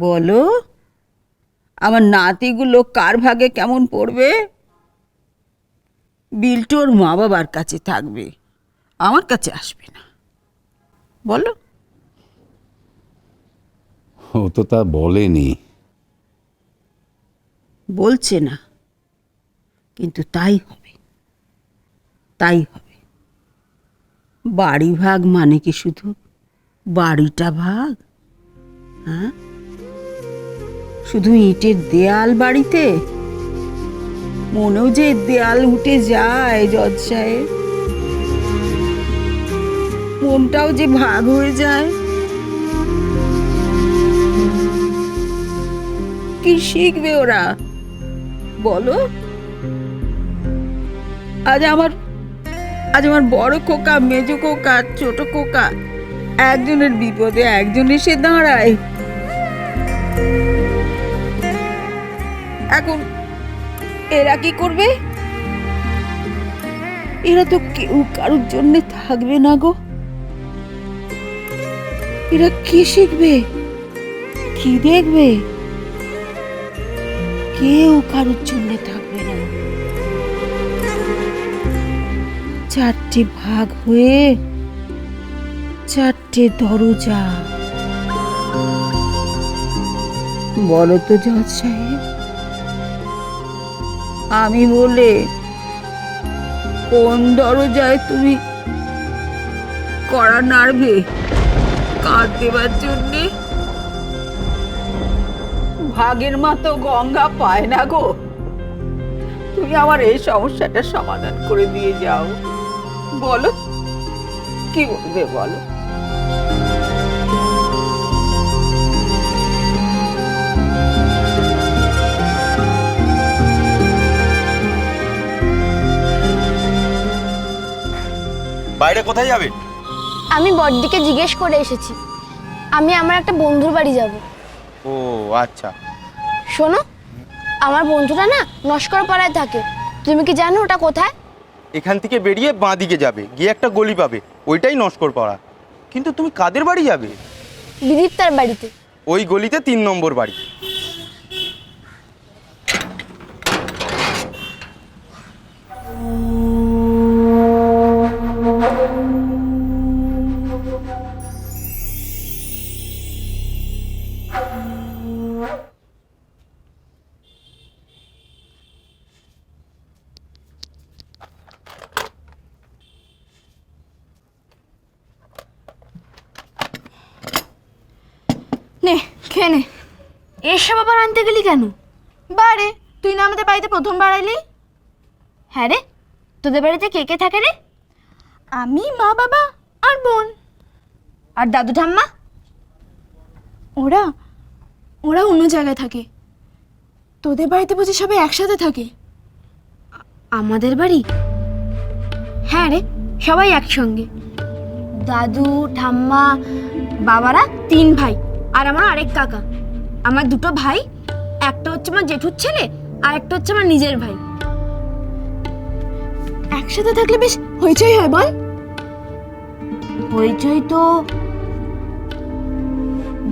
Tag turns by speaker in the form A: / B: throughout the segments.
A: বলো আমার নাতিগুলো কার ভাগে কেমন পড়বে? বিল্টু ওর মা বাবার কাছে থাকবে আমার কাছে আসবে না। বলো।
B: ও তো তা বলেনি।
A: বলছে না কিন্তু তাই হবে তাই হবে। বাড়ি ভাগ মানে কি শুধু বাড়িটা ভাগ? হ্যাঁ? শুধু ইটের দেয়াল বাড়িতে? মনেও যে দেয়াল উঠে যায় জজ সাহেব। মনটাও যে ভাগ হয়ে যায়। কি শিখবে ওরা? বলো। আজ আমার আজ আমার বড় খোকা, মেজো খোকা, ছোট খোকা, একজনের বিপদে একজন এসে দাঁড়ায়। এখন এরা কি করবে? এরা তো কেউ কারোর জন্য থাকবে না গো। এরা কি শিখবে? কি দেখবে? কেউ কারোর জন্য থাকবে না। চারটে ভাগ হয়ে চারটে দরজা। বলো তো জজ সাহেব। আমি বলে, কোন দরজায় তুমি কড়া নাড়বে? কাঁদ দেবার জন্যে ভাগের মতো গঙ্গা পায় না গো। তুমি আমার এই সমস্যাটা সমাধান করে দিয়ে যাও। বলো, কি বলবে বলো?
C: বাইরে কোথায় যাবে?
D: আমি বড়দিকে জিজ্ঞেস করে এসেছি। আমি আমার একটা বন্ধুর বাড়ি যাব।
C: ও আচ্ছা।
D: শোনো আমার বন্ধুটা না নস্কর পাড়ায় থাকে। তুমি কি জানো ওটা কোথায়?
C: এখান থেকে বেরিয়ে বাঁ দিকে যাবে গিয়ে একটা গলি পাবে। ওইটাই নস্কর পাড়া কিন্তু তুমি কাদের বাড়ি যাবে?
D: বিদীপ তার বাড়িতে।
C: ওই গলিতে তিন নম্বর বাড়ি।
D: এসব আবার আনতে গেলি কেন? বারে তুই না আমাদের বাড়িতে প্রথমবার এলি হ্যাঁ রে তোদের বাড়িতে কে কে থাকে রে? আমি মা বাবা আর বোন। আর দাদু ঠাম্মা?
E: ওরা ওরা অন্য জায়গায় থাকে। তোদের বাড়িতে বুঝি সবাই একসাথে থাকে?
D: আমাদের বাড়ি? হ্যাঁ রে সবাই একসঙ্গে। দাদু ঠাম্মা বাবারা তিন ভাই আর আমার আরেক কাকা। আমার দুটো ভাই একটা হচ্ছে আমার জেঠুর ছেলে আর একটা হচ্ছে আমার নিজের ভাই।
E: একসাথে থাকলে বেশ হইচই হয় বল।
D: হইচই তো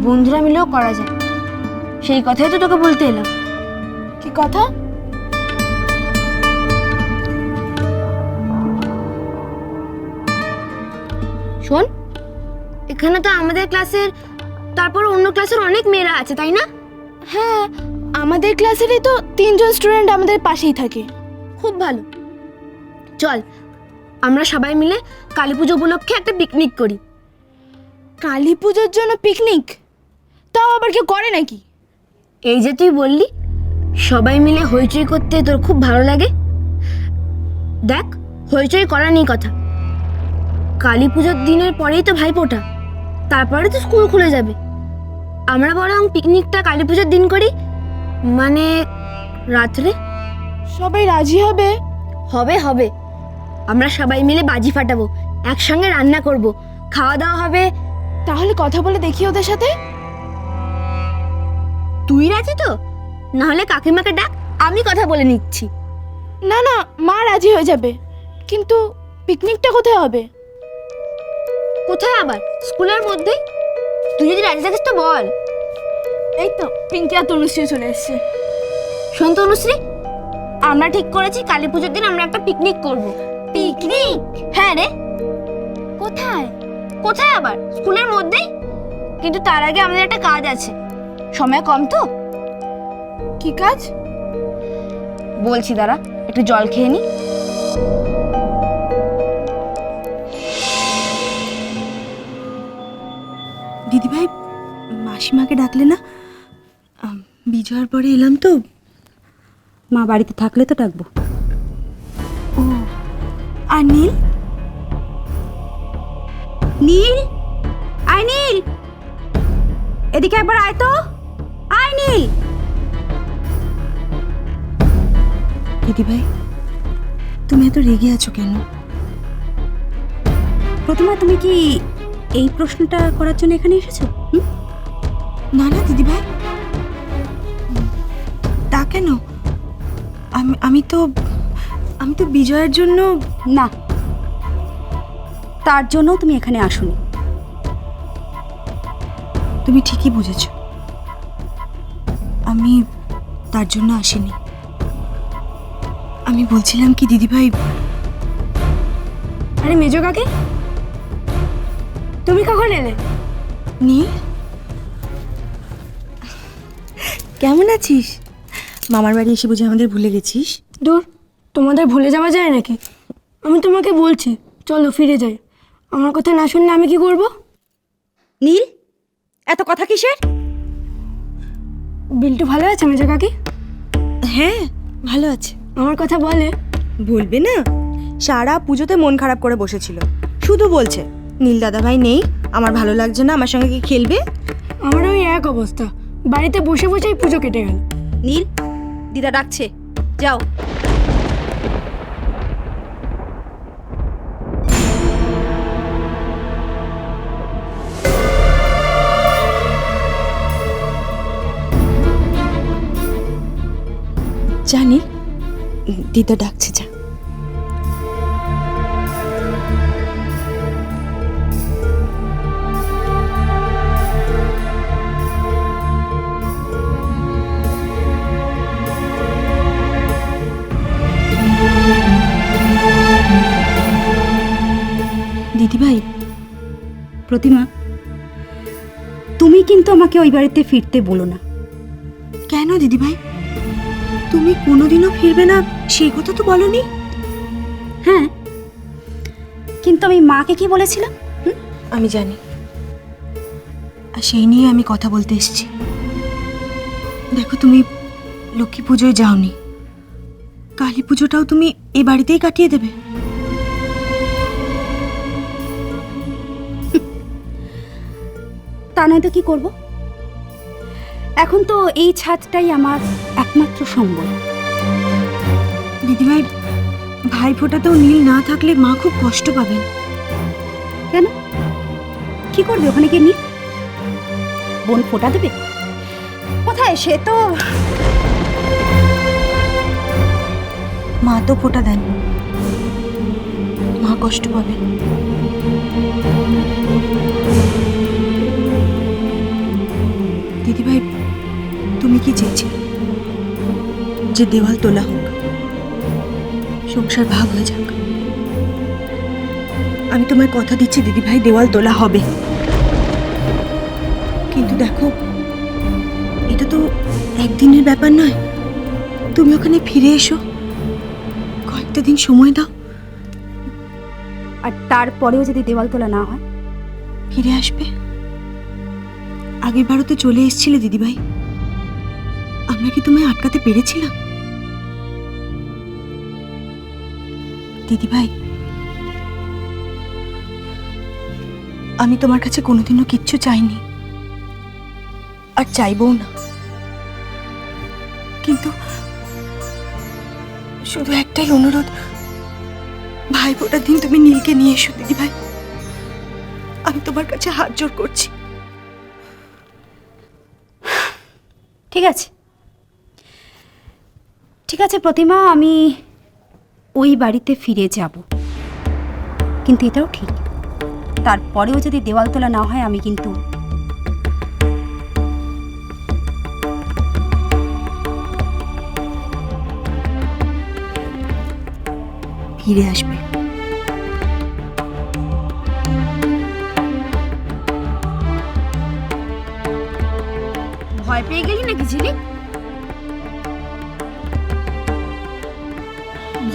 D: বন্ধুরা মিলেও করা যায়। সেই কথাই তো তোকে বলতে এলাম।
E: কি কথা?
D: শোন এখানে তো আমাদের ক্লাসের তারপর অন্য ক্লাসের অনেক মেয়েরা আছে তাই না?
E: হ্যাঁ আমাদের ক্লাসেরই তো তিনজন স্টুডেন্ট আমাদের পাশেই থাকে।
D: খুব ভালো। চল আমরা সবাই মিলে কালী পুজো উপলক্ষে একটা পিকনিক করি।
E: কালী পুজোর জন্য পিকনিক তাও আবার কেউ করে নাকি?
D: এই যে তুই বললি সবাই মিলে হইচই করতে তোর খুব ভালো লাগে। দেখ হইচই করা নেই কথা। কালী পুজোর দিনের পরেই তো ভাইফোঁটা তারপরে তো স্কুল খুলে যাবে। আমরা বরং পিকনিকটা কালী পুজোর দিন করি? মানে রাত্রে?
E: সবাই রাজি হবে?
D: হবে হবে। আমরা সবাই মিলে বাজি ফাটাবো একসঙ্গে রান্না করব খাওয়া দাওয়া হবে।
E: তাহলে কথা বলে দেখি ওদের সাথে।
D: তুই রাজি তো? নাহলে কাকিমাকে ডাক আমি কথা বলে নিচ্ছি।
E: না না মা রাজি হয়ে যাবে। কিন্তু পিকনিকটা কোথায় হবে?
D: কোথায় আবার? স্কুলের মধ্যেই? তুই যদি রাজি থাকিস তো বল।
E: এই তো পিঙ্কি আর তনুশ্রী চলে এসছে।
D: শোন তো অনুশ্রী আমরা ঠিক করেছি কালী পুজোর দিন আমরা একটা পিকনিক করব। পিকনিক হ্যাঁ রে। কোথায়? কোথায় আবার? স্কুলের মধ্যেই? কিন্তু তার আগে আমাদের একটা কাজ আছে। সময় কম তো।
E: কি কাজ?
D: বলছি দাঁড়া একটু জল খেয়ে নি।
F: দিদিভাই মাসিমাকে ডাকলে না বিজয়ার পরে এলাম তো।
G: মা বাড়িতে থাকলে তো ডাকবো।
F: ও আর নীল?
G: নীল? আয় নীল! এদিকে একবার আয় তো। আয় নীল!
F: দিদিভাই তুমি এত রেগে আছো কেন?
G: প্রথমে তুমি কি এই প্রশ্নটা করার জন্য এখানে এসেছ?
F: না না দিদিভাই উম, তা কেন? আমি আমি তো আমি তো বিজয়ের জন্য
G: না। তার জন্য তুমি এখানে আসোনি।
F: তুমি ঠিকই বুঝেছ। আমি তার জন্য আসিনি। আমি বলছিলাম কি দিদিভাই
E: আরে মেজো কাকে তুমি কখন এলে?
F: নীল? কেমন আছিস? মামার বাড়ি এসে বুঝে আমাদের ভুলে গেছিস?
E: দূর তোমাদের ভুলে যাওয়া যায় নাকি? আমি তোমাকে বলছি চলো ফিরে যাই। আমার কথা না শুনলে আমি কি করব?
G: নীল এত কথা কিসের?
E: বিল্টু ভালো আছে মেজো কাকি?
F: হ্যাঁ ভালো আছে।
E: আমার কথা বলে।
F: বলবে না? সারা পুজোতে মন খারাপ করে বসেছিল। শুধু বলছে নীল দাদা ভাই নেই আমার ভালো লাগছে না আমার সঙ্গে কি খেলবে?
E: আমার ওই এক অবস্থা। বাড়িতে বসে বসেই পুজো কেটে গেল।
G: নীল দিদা ডাকছে। যাও।
F: জানি দিদা ডাকছে যা
G: প্রতিমা তুমি কিন্তু আমাকে ওই বাড়িতে ফিরতে বলো না।
F: কেন দিদিভাই? তুমি কোনোদিনও ফিরবে না সেই কথা তো বলনি।
G: হ্যাঁ কিন্তু আমি মাকে কি বলেছিলাম?
F: আমি জানি। আর সেই নিয়ে আমি কথা বলতে এসেছি। দেখো তুমি লক্ষ্মী পুজোয় যাওনি। কালী পুজোটাও তুমি এই বাড়িতেই কাটিয়ে দেবে।
G: তা নয় তো কি করব? এখন তো এই ছাদটাই আমার একমাত্র সম্বল।
F: দিদিভাই ভাই ফোটাতেও নীল না থাকলে মা খুব কষ্ট পাবেন।
G: কেন? কি করবে ওখানে গিয়ে নীল? বোন ফোটা দেবে? কোথায়? সে তো
F: মা তো ফোটা দেন। মা কষ্ট পাবেন। তুমি কি চেয়েছিলে? যে দেওয়াল তোলা হোক সংসার ভাগ হয়ে যাক। আমি তোমায় কথা দিচ্ছি দিদিভাই দেওয়াল তোলা হবে। কিন্তু দেখো এটা তো একদিনের ব্যাপার নয়। তুমি ওখানে ফিরে এসো। কয়েকটা দিন সময় দাও।
G: আর তারপরেও যদি দেওয়াল তোলা না হয়?
F: ফিরে আসবে। আগের বারও তো চলে এসেছিলে দিদিভাই। আমরা কি তোমায় আটকাতে পেরেছিলাম? দিদিভাই, আমি তোমার কাছে কোনোদিনও কিচ্ছু চাইনি। আর চাইবও না। কিন্তু শুধু একটাই অনুরোধ, ভাই ফোটার দিন তুমি নীলকে নিয়ে এসো, দিদিভাই। আমি তোমার কাছে হাত জোর করছি।
G: ঠিক আছে। ঠিক আছে, প্রতিমা, আমি ওই বাড়িতে ফিরে যাব। কিন্তু এটাও ঠিক। তারপরেও যদি দেওয়াল তোলা না হয়, আমি কিন্তু
F: ফিরে আসবে।
D: ভয় পেয়ে গেলি নাকি ঝিলিক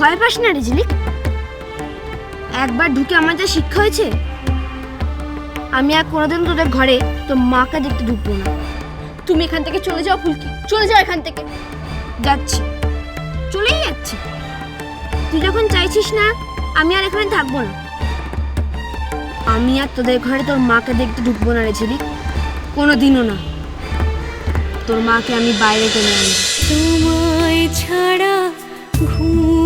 D: ভয় পাস না রে ঝিলিক। একবার ঢুকে আমার যা শিক্ষা হয়েছে, আমি আর কোনোদিন তোদের ঘরে তোর মাকে দেখতে ঢুকবো না। তুমি এখান থেকে চলে যাও ফুলকি, চলে যাও এখান থেকে। যাচ্ছি, চলেই যাচ্ছি। তুই যখন চাইছিস না, আমি আর এখানে থাকব না। আমি আর তোদের ঘরে তোর মাকে দেখতে ঢুকবো না রে ঝিলিক কোনো দিনও না। তোর মাকে আমি বাইরে টেনে আনব।
H: তোমায় ছাড়া